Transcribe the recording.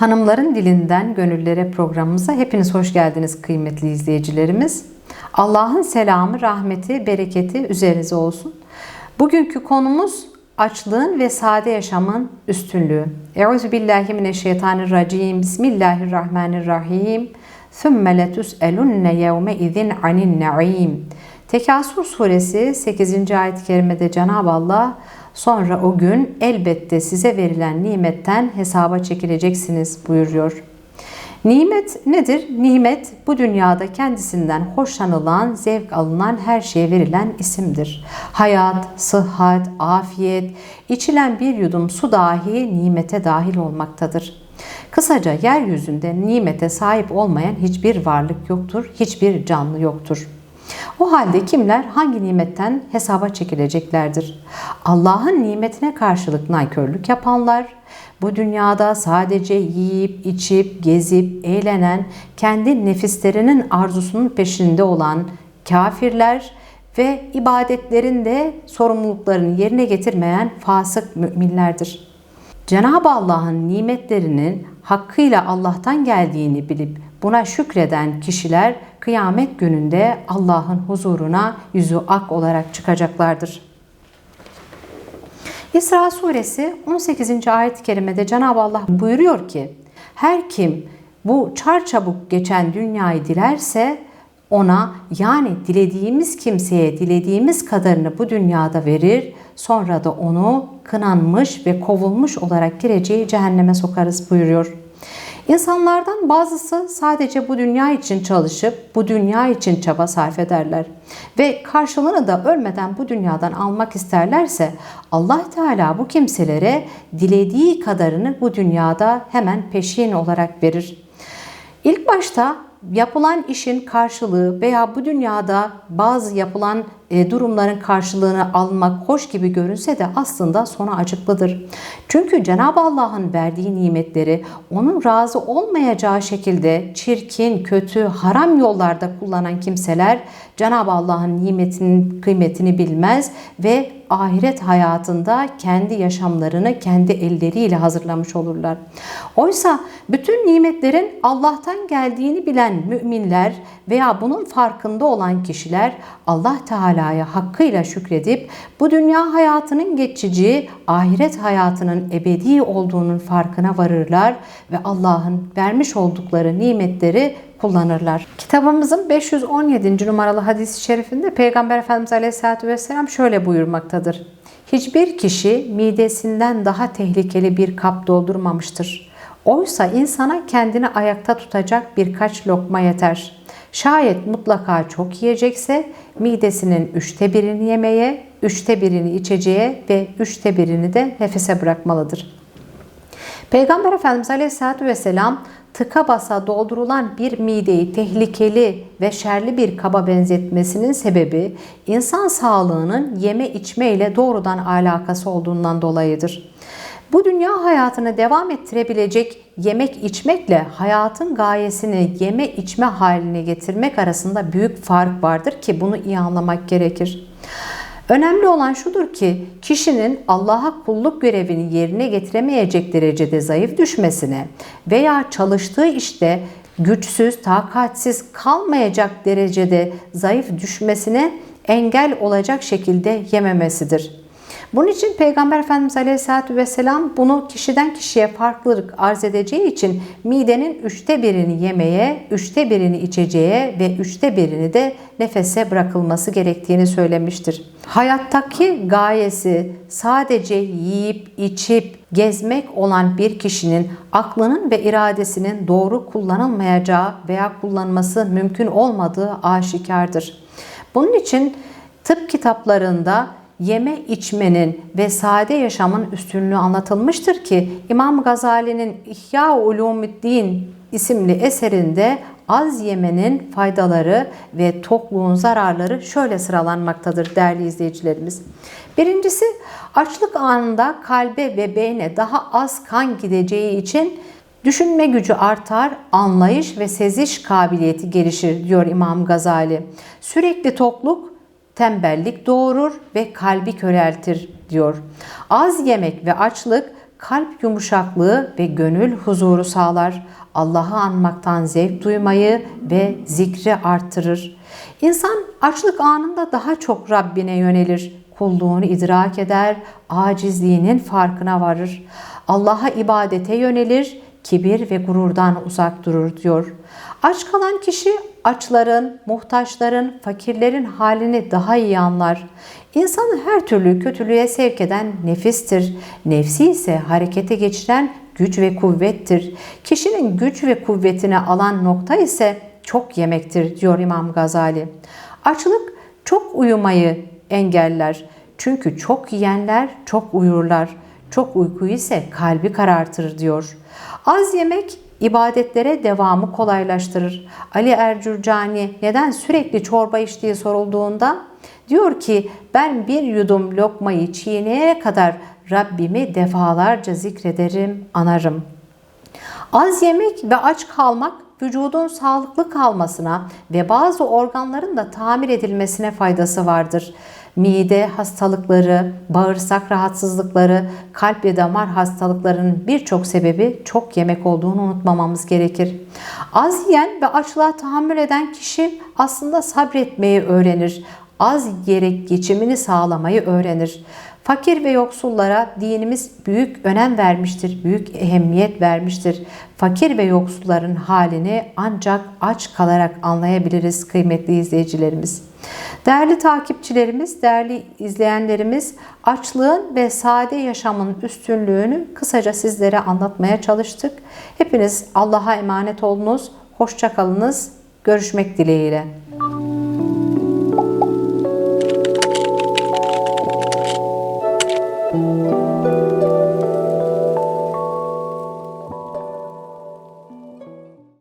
Hanımların Dilinden Gönüllere programımıza hepiniz hoş geldiniz kıymetli izleyicilerimiz. Allah'ın selamı, rahmeti, bereketi üzerinize olsun. Bugünkü konumuz açlığın ve sade yaşamın üstünlüğü. Euzu billahi mineşşeytanirracim. Bismillahirrahmanirrahim. Sümme letus'elunne yevme izin anin naim. Tekasur suresi 8. ayet-i kerimede Cenab-ı Allah sonra o gün elbette size verilen nimetten hesaba çekileceksiniz buyuruyor. Nimet nedir? Nimet bu dünyada kendisinden hoşlanılan, zevk alınan her şeye verilen isimdir. Hayat, sıhhat, afiyet, içilen bir yudum su dahi nimete dahil olmaktadır. Kısaca yeryüzünde nimete sahip olmayan hiçbir varlık yoktur, hiçbir canlı yoktur. O halde kimler hangi nimetten hesaba çekileceklerdir? Allah'ın nimetine karşılık nankörlük yapanlar, bu dünyada sadece yiyip, içip, gezip, eğlenen, kendi nefislerinin arzusunun peşinde olan kafirler ve ibadetlerinde sorumluluklarını yerine getirmeyen fasık müminlerdir. Cenab-ı Allah'ın nimetlerinin hakkıyla Allah'tan geldiğini bilip buna şükreden kişiler kıyamet gününde Allah'ın huzuruna yüzü ak olarak çıkacaklardır. İsra suresi 18. ayet-i kerimede Cenab-ı Allah buyuruyor ki her kim bu çarçabuk geçen dünyayı dilerse ona yani dilediğimiz kimseye dilediğimiz kadarını bu dünyada verir sonra da onu kınanmış ve kovulmuş olarak gireceği cehenneme sokarız buyuruyor. İnsanlardan bazısı sadece bu dünya için çalışıp bu dünya için çaba sarf ederler ve karşılığını da ölmeden bu dünyadan almak isterlerse Allah Teala bu kimselere dilediği kadarını bu dünyada hemen peşin olarak verir. İlk başta yapılan işin karşılığı veya bu dünyada bazı yapılan durumların karşılığını almak hoş gibi görünse de aslında sonu acıklıdır. Çünkü Cenab-ı Allah'ın verdiği nimetleri onun razı olmayacağı şekilde çirkin, kötü, haram yollarda kullanan kimseler Cenab-ı Allah'ın nimetinin kıymetini bilmez ve ahiret hayatında kendi yaşamlarını kendi elleriyle hazırlamış olurlar. Oysa bütün nimetlerin Allah'tan geldiğini bilen müminler veya bunun farkında olan kişiler Allah Teala'ya hakkıyla şükredip bu dünya hayatının geçici, ahiret hayatının ebedi olduğunun farkına varırlar ve Allah'ın vermiş oldukları nimetleri kullanırlar. Kitabımızın 517. numaralı hadis-i şerifinde Peygamber Efendimiz Aleyhisselatü Vesselam şöyle buyurmaktadır. Hiçbir kişi midesinden daha tehlikeli bir kap doldurmamıştır. Oysa insana kendini ayakta tutacak birkaç lokma yeter. Şayet mutlaka çok yiyecekse midesinin üçte birini yemeye, üçte birini içeceğe ve üçte birini de nefese bırakmalıdır. Peygamber Efendimiz Aleyhisselatü Vesselam tıka basa doldurulan bir mideyi tehlikeli ve şerli bir kaba benzetmesinin sebebi insan sağlığının yeme içme ile doğrudan alakası olduğundan dolayıdır. Bu dünya hayatını devam ettirebilecek yemek içmekle hayatın gayesini yeme içme haline getirmek arasında büyük fark vardır ki bunu iyi anlamak gerekir. Önemli olan şudur ki kişinin Allah'a kulluk görevini yerine getiremeyecek derecede zayıf düşmesine veya çalıştığı işte güçsüz, takatsiz kalmayacak derecede zayıf düşmesine engel olacak şekilde yememesidir. Bunun için Peygamber Efendimiz Aleyhisselatü Vesselam bunu kişiden kişiye farklılık arz edeceği için midenin üçte birini yemeye, üçte birini içeceğe ve üçte birini de nefese bırakılması gerektiğini söylemiştir. Hayattaki gayesi sadece yiyip içip gezmek olan bir kişinin aklının ve iradesinin doğru kullanılmayacağı veya kullanması mümkün olmadığı aşikardır. Bunun için tıp kitaplarında yeme içmenin ve sade yaşamın üstünlüğü anlatılmıştır ki İmam Gazali'nin İhya Ulumuddin isimli eserinde az yemenin faydaları ve tokluğun zararları şöyle sıralanmaktadır değerli izleyicilerimiz. Birincisi açlık anında kalbe ve beyne daha az kan gideceği için düşünme gücü artar, anlayış ve seziş kabiliyeti gelişir diyor İmam Gazali. Sürekli tokluk tembellik doğurur ve kalbi köreltir diyor. Az yemek ve açlık kalp yumuşaklığı ve gönül huzuru sağlar. Allah'ı anmaktan zevk duymayı ve zikri artırır. İnsan açlık anında daha çok Rabbine yönelir. Kulluğunu idrak eder, acizliğinin farkına varır. Allah'a ibadete yönelir, kibir ve gururdan uzak durur diyor. Aç kalan kişi açların, muhtaçların, fakirlerin halini daha iyi anlar. İnsanı her türlü kötülüğe sevk eden nefistir. Nefsi ise harekete geçiren güç ve kuvvettir. Kişinin güç ve kuvvetini alan nokta ise çok yemektir diyor İmam Gazali. Açlık çok uyumayı engeller. Çünkü çok yiyenler çok uyurlar. Çok uyku ise kalbi karartır diyor. Az yemek ibadetlere devamı kolaylaştırır. Ali Ercürcani neden sürekli çorba içtiği sorulduğunda diyor ki ben bir yudum lokmayı çiğneyene kadar Rabbimi defalarca zikrederim, anarım. Az yemek ve aç kalmak vücudun sağlıklı kalmasına ve bazı organların da tamir edilmesine faydası vardır. Mide hastalıkları, bağırsak rahatsızlıkları, kalp ve damar hastalıklarının birçok sebebi çok yemek olduğunu unutmamamız gerekir. Az yiyen ve açlığa tahammül eden kişi aslında sabretmeyi öğrenir. Az yiyerek geçimini sağlamayı öğrenir. Fakir ve yoksullara dinimiz büyük önem vermiştir, büyük ehemmiyet vermiştir. Fakir ve yoksulların halini ancak aç kalarak anlayabiliriz kıymetli izleyicilerimiz. Değerli takipçilerimiz, değerli izleyenlerimiz, açlığın ve sade yaşamın üstünlüğünü kısaca sizlere anlatmaya çalıştık. Hepiniz Allah'a emanet olunuz, hoşçakalınız, görüşmek dileğiyle.